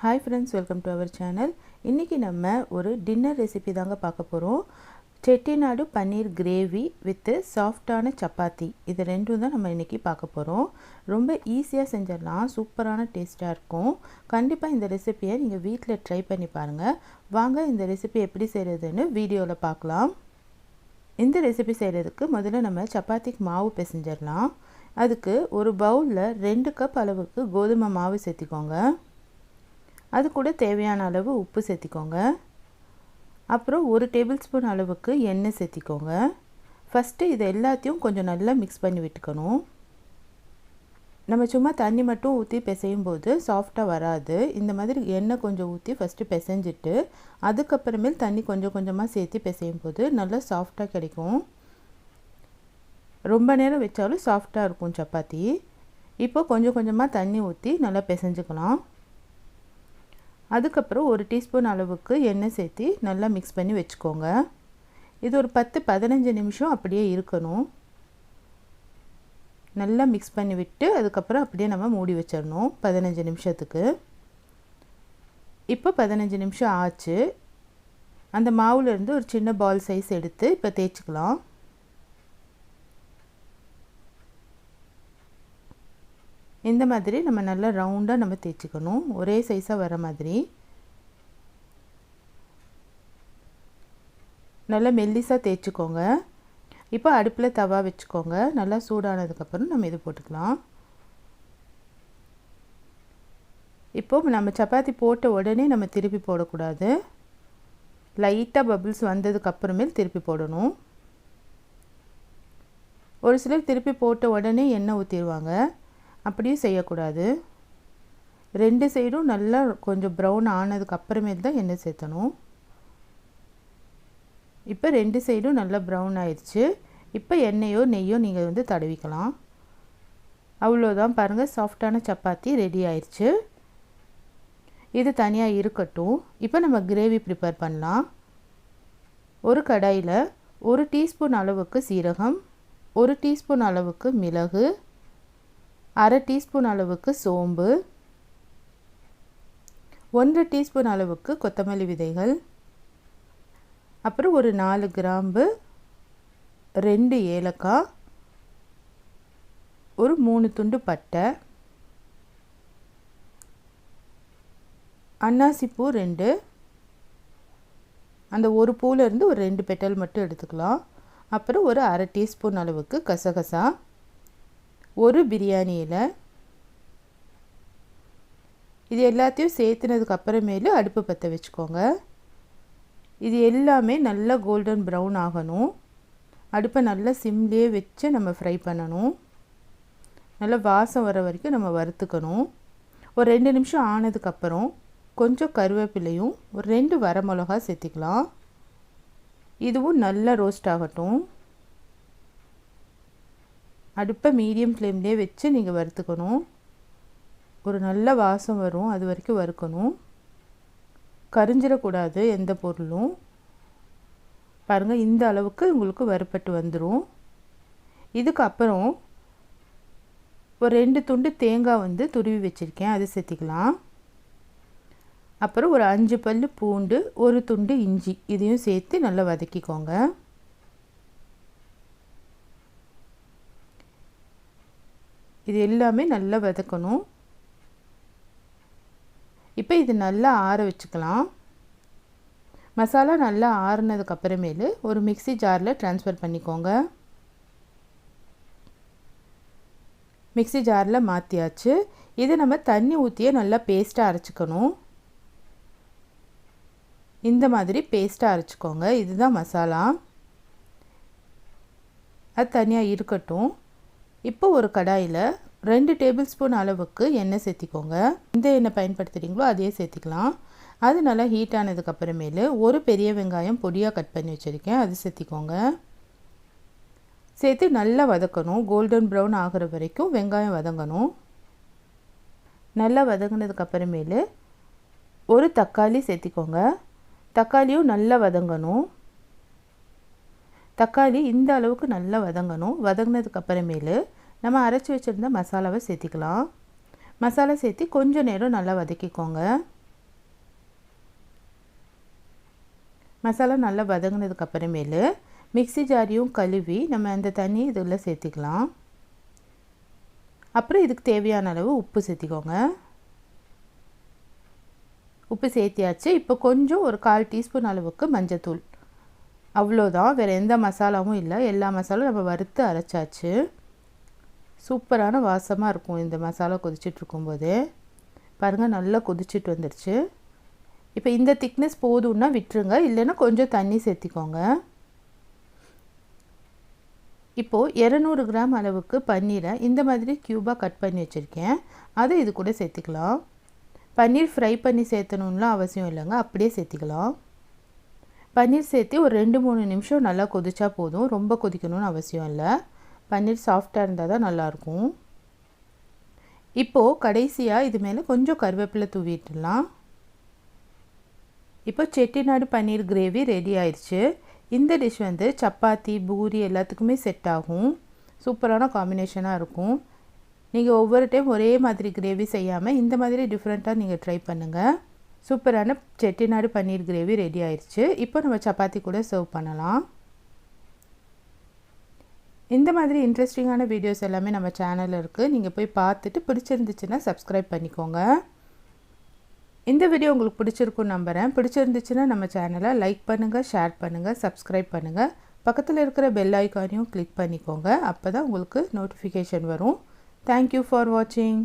Hi friends welcome to our channel இன்றைக்கி நம்ம ஒரு டின்னர் ரெசிபி தாங்க பார்க்க போகிறோம் செட்டிநாடு பன்னீர் கிரேவி வித்து சாஃப்டான சப்பாத்தி. இது ரெண்டும் தான் நம்ம இன்றைக்கி பார்க்க போகிறோம் ரொம்ப ஈஸியாக செஞ்சிடலாம். சூப்பரான டேஸ்ட்டாக இருக்கும். கண்டிப்பாக இந்த ரெசிப்பியை நீங்கள் வீட்டில் ட்ரை பண்ணி பாருங்கள் வாங்க இந்த ரெசிபி எப்படி செய்கிறதுன்னு வீடியோவில் பார்க்கலாம். இந்த ரெசிபி செய்கிறதுக்கு முதல்ல நம்ம சப்பாத்திக்கு மாவு பிசைஞ்சிடலாம். அதுக்கு ஒரு பவுலில் ரெண்டு கப் அளவுக்கு கோதுமை மாவு சேர்த்திக்கோங்க. அது கூட தேவையான அளவு உப்பு சேர்த்திக்கோங்க. அப்புறம் ஒரு டேபிள் ஸ்பூன் அளவுக்கு எண்ணெய் சேர்த்திக்கோங்க. ஃபஸ்ட்டு இது எல்லாத்தையும் கொஞ்சம் நல்லா மிக்ஸ் பண்ணி விட்டுக்கணும். நம்ம சும்மா தண்ணி மட்டும் ஊற்றி பிசையும் போது சாஃப்டாக வராது. இந்த மாதிரி எண்ணெய் கொஞ்சம் ஊற்றி ஃபஸ்ட்டு பிசைஞ்சிட்டு அதுக்கப்புறமேல் தண்ணி கொஞ்சம் கொஞ்சமாக சேர்த்து பிசையும் போது நல்லா சாஃப்டாக கிடைக்கும். ரொம்ப நேரம் வச்சாலும் சாஃப்டாக இருக்கும் சப்பாத்தி. இப்போ கொஞ்சம் கொஞ்சமாக தண்ணி ஊற்றி நல்லா பிசைஞ்சுக்கலாம். அதுக்கப்புறம் ஒரு டீஸ்பூன் அளவுக்கு எண்ணெய் சேர்த்து நல்லா மிக்ஸ் பண்ணி வச்சுக்கோங்க. இது ஒரு பத்து பதினஞ்சு நிமிஷம் அப்படியே இருக்கணும். நல்லா மிக்ஸ் பண்ணி விட்டு அதுக்கப்புறம் அப்படியே நம்ம மூடி வச்சிடணும் பதினஞ்சு நிமிஷத்துக்கு. இப்போ பதினஞ்சு நிமிஷம் ஆச்சு. அந்த மாவுலேருந்து ஒரு சின்ன பால் சைஸ் எடுத்து இப்போ தேய்ச்சிக்கலாம். இந்த மாதிரி நம்ம நல்லா ரவுண்டாக நம்ம தேய்ச்சிக்கணும். ஒரே சைஸாக வர மாதிரி. நல்லா மெல்லிஸாக தேய்ச்சிக்கோங்க. இப்போ அடுப்பில் தவா வச்சுக்கோங்க. நல்லா சூடானதுக்கப்புறம் நம்ம இது போட்டுக்கலாம். இப்போ நம்ம சப்பாத்தி போட்ட உடனே நம்ம திருப்பி போடக்கூடாது. லைட்டாக பபிள்ஸ் வந்ததுக்கப்புறமேல் திருப்பி போடணும். ஒரு சிலர் திருப்பி போட்ட உடனே எண்ணெய் ஊற்றிடுவாங்க அப்படியும் செய்யக்கூடாது. ரெண்டு சைடும் நல்லா கொஞ்சம் ப்ரௌன் ஆனதுக்கு அப்புறமேல் தான் எண்ணெய் சேர்த்தணும். இப்போ ரெண்டு சைடும் நல்லா ப்ரௌன் ஆயிடுச்சு. இப்போ எண்ணெயோ நெய்யோ நீங்கள் வந்து தடவிக்கலாம். அவ்வளோதான். பாருங்கள் சாஃப்டான சப்பாத்தி ரெடி ஆயிடுச்சு. இது தனியாக இருக்கட்டும். இப்போ நம்ம கிரேவி ப்ரிப்பேர் பண்ணலாம். ஒரு கடாயில் ஒரு டீஸ்பூன் அளவுக்கு சீரகம் ஒரு டீஸ்பூன் அளவுக்கு மிளகு அரை டீஸ்பூன் அளவுக்கு சோம்பு ஒன்றரை டீஸ்பூன் அளவுக்கு கொத்தமல்லி விதைகள் அப்புறம் ஒரு நாலு கிராம்பு ரெண்டு ஏலக்காய் ஒரு மூணு துண்டு பட்டை அன்னாசிப்பூ ரெண்டு அந்த ஒரு பூலேருந்து ஒரு ரெண்டு பெட்டல் மட்டும் எடுத்துக்கலாம். அப்புறம் ஒரு அரை டீஸ்பூன் அளவுக்கு கசகசா ஒரு பிரியாணியில் இது எல்லாத்தையும் சேர்த்துனதுக்கு அப்புறமேலு அடுப்பு பற்ற வச்சுக்கோங்க. இது எல்லாமே நல்லா கோல்டன் ப்ரௌன் ஆகணும். அடுப்பை நல்லா சிம்லேயே வச்சு நம்ம ஃப்ரை பண்ணணும். நல்லா வாசம் வர வரைக்கும் நம்ம வறுத்துக்கணும். ஒரு ரெண்டு நிமிஷம் ஆனதுக்கப்புறம் கொஞ்சம் கருவேப்பிலையும் ஒரு ரெண்டு வரமிளகா சேர்த்திக்கலாம். இதுவும் நல்லா ரோஸ்ட் ஆகட்டும். அடுப்பை மீடியம் ஃப்ளேம்லேயே வச்சு நீங்கள் வறுத்துக்கணும். ஒரு நல்ல வாசம் வரும் அது வரைக்கும் வறுக்கணும். கரிஞ்சிடக்கூடாது எந்த பொருளும். பாருங்கள் இந்த அளவுக்கு உங்களுக்கு வறுப்பட்டு வந்துடும் இதுக்கப்புறம் ஒரு ரெண்டு துண்டு தேங்காய் வந்து துருவி வச்சுருக்கேன் அது சேர்த்திக்கலாம். அப்புறம் ஒரு அஞ்சு பல் பூண்டு ஒரு துண்டு இஞ்சி இதையும் சேர்த்து நல்லா வதக்கிக்கோங்க. இது எல்லாமே நல்லா வதக்கணும். இப்போ இது நல்லா ஆற வச்சுக்கலாம். மசாலா நல்லா ஆறுனதுக்கு அப்புறமேலு ஒரு மிக்சி ஜாரில் ட்ரான்ஸ்ஃபர் பண்ணிக்கோங்க. மிக்சி ஜாரில் மாற்றியாச்சு இதை நம்ம தண்ணி ஊற்றியே நல்லா பேஸ்ட்டாக அரைச்சிக்கணும். இந்த மாதிரி பேஸ்ட்டாக அரைச்சிக்கோங்க. இதுதான் மசாலா. அது தனியாக இருக்கட்டும். இப்போ ஒரு கடாயில் ரெண்டு டேபிள் ஸ்பூன் அளவுக்கு எண்ணெய் சேர்த்திக்கோங்க. எந்த எண்ணெய் பயன்படுத்துகிறீங்களோ அதையே சேர்த்திக்கலாம். அது நல்லா ஹீட் ஆனதுக்கப்புறமேலு ஒரு பெரிய வெங்காயம் பொடியாக கட் பண்ணி வச்சுருக்கேன். அது சேர்த்திக்கோங்க. சேர்த்து நல்லா வதக்கணும். கோல்டன் ப்ரௌன் ஆகிற வரைக்கும் வெங்காயம் வதங்கணும். நல்லா வதங்கினதுக்கப்புறமேலு ஒரு தக்காளி சேர்த்திக்கோங்க. தக்காளியும் நல்லா வதங்கணும். தக்காளி இந்த அளவுக்கு நல்லா வதங்கணும். வதங்கினதுக்கு அப்புறமேலு நம்ம அரைச்சி வச்சுருந்த மசாலாவை சேர்த்திக்கலாம். மசாலா சேர்த்து கொஞ்சம் நேரம் நல்லா வதக்கிக்கோங்க. மசாலா நல்லா வதங்கினதுக்கு அப்புறமேலு மிக்சி ஜாரியும் கழுவி நம்ம அந்த தண்ணி இதில் சேர்த்திக்கலாம். அப்புறம் இதுக்கு தேவையான அளவு உப்பு சேர்த்திக்கோங்க. உப்பு சேர்த்தியாச்சு. இப்போ கொஞ்சம் ஒரு கால் டீஸ்பூன் அளவுக்கு மஞ்சத்தூள். அவ்வளோதான். வேறு எந்த மசாலாவும் இல்லை. எல்லா மசாலும் நம்ம வறுத்து அரைச்சாச்சு. சூப்பரான வாசமாக இருக்கும் இந்த மசாலா கொதிச்சிட்டு இருக்கும்போது. பாருங்கள் நல்லா கொதிச்சிட்டு வந்துடுச்சு இப்போ இந்த திக்னஸ் போதும்னா விட்டுருங்க. இல்லைன்னா கொஞ்சம் தண்ணி சேர்த்திக்கோங்க. இப்போது இரநூறு கிராம் அளவுக்கு பன்னீரை இந்த மாதிரி க்யூபாக கட் பண்ணி வச்சுருக்கேன். அதை இது கூட சேர்த்துக்கலாம். பன்னீர் ஃப்ரை பண்ணி சேர்த்தணும்லாம் அவசியம் இல்லைங்க. அப்படியே சேர்த்திக்கலாம். பன்னீர் சேர்த்து ஒரு ரெண்டு மூணு நிமிஷம் நல்லா கொதிச்சா போதும். ரொம்ப கொதிக்கணும்னு அவசியம் இல்லை. பன்னீர் சாஃப்டாக இருந்தால் தான் நல்லாயிருக்கும் இப்போது கடைசியாக இது மேலே கொஞ்சம் கருவேப்பிலை தூவிட்டுலாம் இப்போ செட்டிநாடு பன்னீர் கிரேவி ரெடி ஆயிடுச்சு. இந்த டிஷ் வந்து சப்பாத்தி பூரி எல்லாத்துக்குமே செட் ஆகும். சூப்பரான காம்பினேஷனாக இருக்கும். நீங்கள் ஒவ்வொரு டைம் ஒரே மாதிரி கிரேவி செய்யாமல் இந்த மாதிரி டிஃப்ரெண்ட்டாக நீங்கள் ட்ரை பண்ணுங்கள் சூப்பரான செட்டிநாடு பன்னீர் கிரேவி ரெடி ஆயிடுச்சு இப்போ நம்ம சப்பாத்தி கூட சர்வ் பண்ணலாம். இந்த மாதிரி இன்ட்ரெஸ்டிங்கான வீடியோஸ் எல்லாமே நம்ம சேனலில் இருக்குது நீங்கள் போய் பார்த்துட்டு பிடிச்சிருந்துச்சுன்னா சப்ஸ்கிரைப் பண்ணிக்கோங்க. இந்த வீடியோ உங்களுக்கு பிடிச்சிருக்கும் நம்புகிறேன் பிடிச்சிருந்துச்சுன்னா நம்ம சேனலை லைக் பண்ணுங்கள் ஷேர் பண்ணுங்கள் சப்ஸ்கிரைப் பண்ணுங்கள் பக்கத்தில் இருக்கிற பெல் ஐக்கானையும் கிளிக் பண்ணிக்கோங்க. அப்போ தான் உங்களுக்கு நோட்டிஃபிகேஷன் வரும். தேங்க்யூ ஃபார் வாட்சிங்